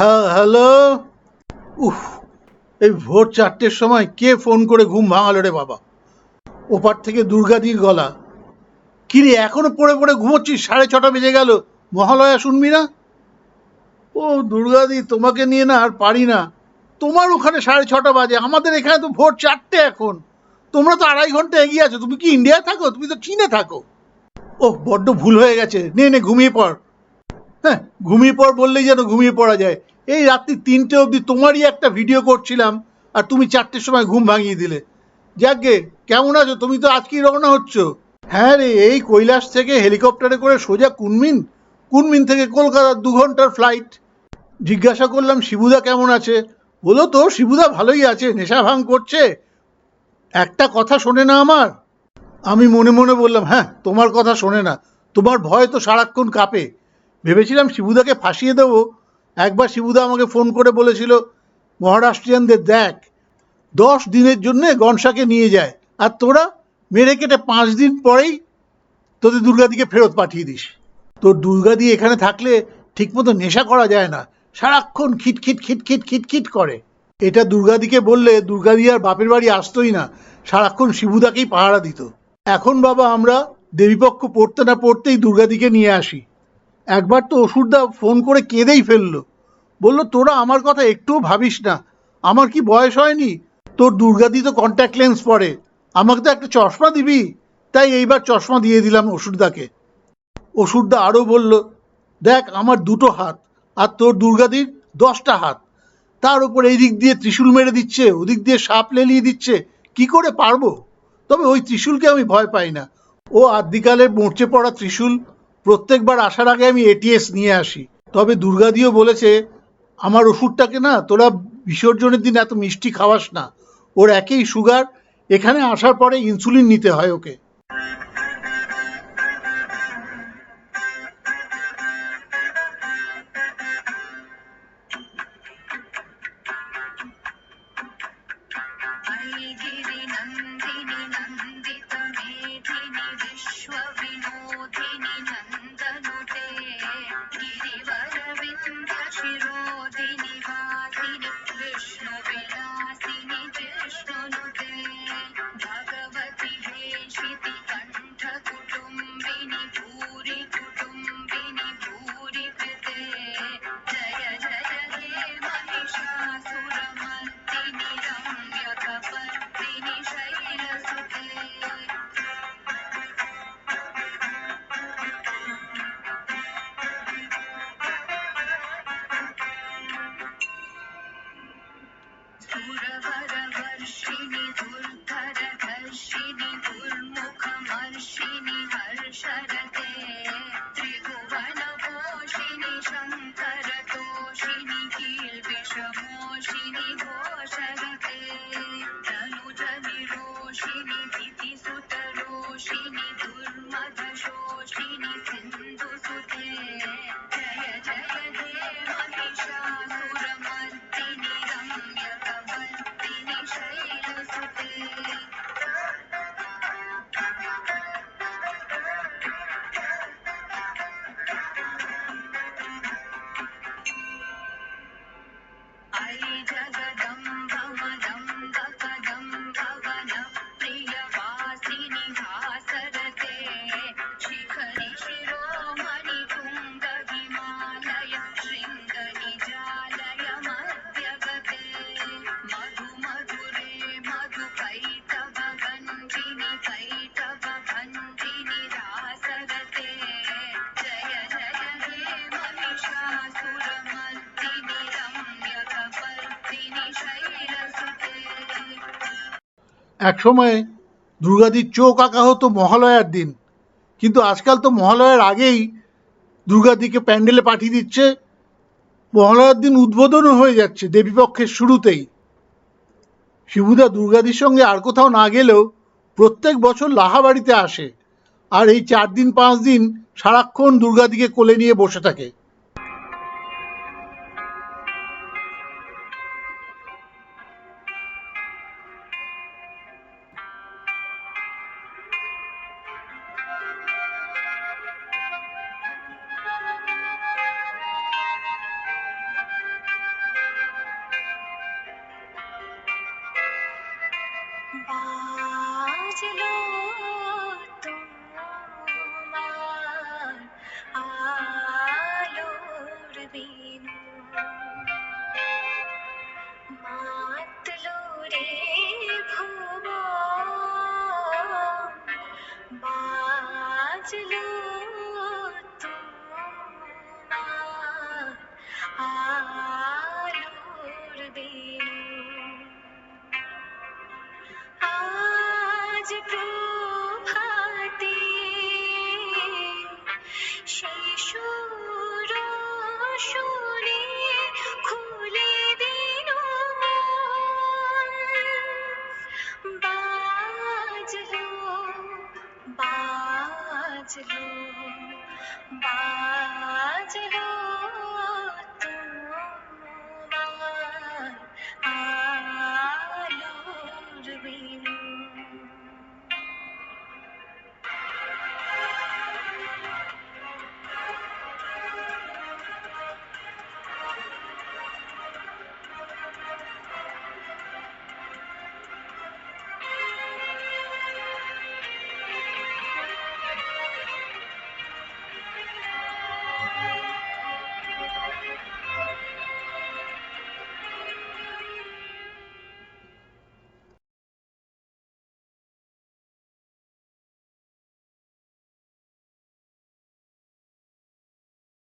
হ্যাঁ হ্যালো? উফ, এই ভোর চারটের সময় কে ফোন করে ঘুম ভাঙালো রে বাবা? ওপার থেকে দুর্গাদির গলা। কিরে এখনও পড়ে পড়ে ঘুমোচ্ছিস? সাড়ে ছটা বেজে গেল। মহালয়া শুনবি না? ও দুর্গাদি তোমাকে নিয়ে না আর পারি না। তোমার ওখানে সাড়ে ছটা বাজে, আমাদের এখানে তো ভোর চারটে এখন। তোমরা তো আড়াই ঘণ্টা এগিয়ে আছো, তুমি কি ইন্ডিয়ায় থাকো? তুমি তো চীনে থাকো। ও বড্ড ভুল হয়ে গেছে। নে নে, ঘুমিয়ে পড়। হ্যাঁ ঘুমিয়ে পড়, বললেই যেন ঘুমিয়ে পড়া যায়। এই রাত্রি তিনটে অবধি তোমারই একটা ভিডিও করছিলাম, আর তুমি চারটের সময় ঘুম ভাঙিয়ে দিলে। যাকগে, কেমন আছো? তুমি তো আজকেই রওনা হচ্ছ। হ্যাঁ রে, এই কৈলাস থেকে হেলিকপ্টারে করে সোজা কুনমিন। কুনমিন থেকে কলকাতার দু ঘণ্টার ফ্লাইট জিজ্ঞাসা করলাম, শিবুদা কেমন আছে? বলো তো, শিবুদা ভালোই আছে, নেশা ভাঙ করছে। একটা কথা শোনে না আমার? আমি মনে মনে বললাম হ্যাঁ তোমার কথা শোনে না। তোমার ভয় তো সারাক্ষণ কাঁপে। ভেবেছিলাম শিবুদাকে ফাঁসিয়ে দেবো। একবার শিবুদা আমাকে ফোন করে বলেছিল, মহারাষ্ট্রিয়ানদের দেখ, দশ দিনের জন্যে গনসাকে নিয়ে যায়, আর তোরা মেরে কেটে পাঁচ দিন পরেই তোদের দুর্গাদিকে ফেরত পাঠিয়ে দিস। তোর দুর্গাদি এখানে থাকলে ঠিকমতো নেশা করা যায় না, সারাক্ষণ খিটখিট খিটখিট খিটখিট করে। এটা দুর্গাদিকে বললে দুর্গাদি আর বাপের বাড়ি আসতোই না, সারাক্ষণ শিবুদাকেই পাহারা দিত। এখন বাবা, আমরা দেবীপক্ষ পড়তে না পড়তেই দুর্গাদিকে নিয়ে আসি। একবার তো অসুরদা ফোন করে কেঁদেই ফেলল। বলল, তোরা আমার কথা একটুও ভাবিস না। আমার কি বয়স হয়নি? তোর দুর্গাদি তো কন্ট্যাক্ট লেন্স পরে। আমাকে তো একটা চশমা দিবি? তাই এইবার চশমা দিয়ে দিলাম অসুরদাকে অসুরদা আরও বলল, দেখ, আমার দুটো হাত আর তোর দুর্গাদির দশটা হাত। তার উপর এই দিক দিয়ে ত্রিশূল মেরে দিচ্ছে, ওদিক দিয়ে সাপ লেলিয়ে দিচ্ছে। কি করে পারব? তবে ওই ত্রিশূলকে আমি ভয় পাই না। ও আদ্যিকালে মরচে পড়া ত্রিশূল প্রত্যেকবার আসার আগে আমি এটিএস নিয়ে আসি। তবে দুর্গাদিও বলেছে, আমার ওষুধটাকে না, তোরা বিসর্জনের দিন এত মিষ্টি খাওয়াস না। ওর একই সুগার এখানে আসার পরে ইনসুলিন নিতে হয় ওকে। এক সময় দুর্গাদির চোখ আঁকা হতো মহালয়ার দিন। কিন্তু আজকাল তো মহালয়ার আগেই দুর্গাদিকে প্যান্ডেলে পাঠিয়ে দিচ্ছে। মহালয়ার দিন উদ্বোধনও হয়ে যাচ্ছে দেবীপক্ষের শুরুতেই। শিবুদা দুর্গাদির সঙ্গে আর কোথাও না গেলেও প্রত্যেক বছর লাহাবাড়িতে আসে। আর এই চার দিন, পাঁচ দিন সারাক্ষণ দুর্গাদিকে কোলে নিয়ে বসে থাকে। বাজলো তোমার আলোর দিন। সেই সুর খুলে দিন। বাজলো বাজলো বাজলো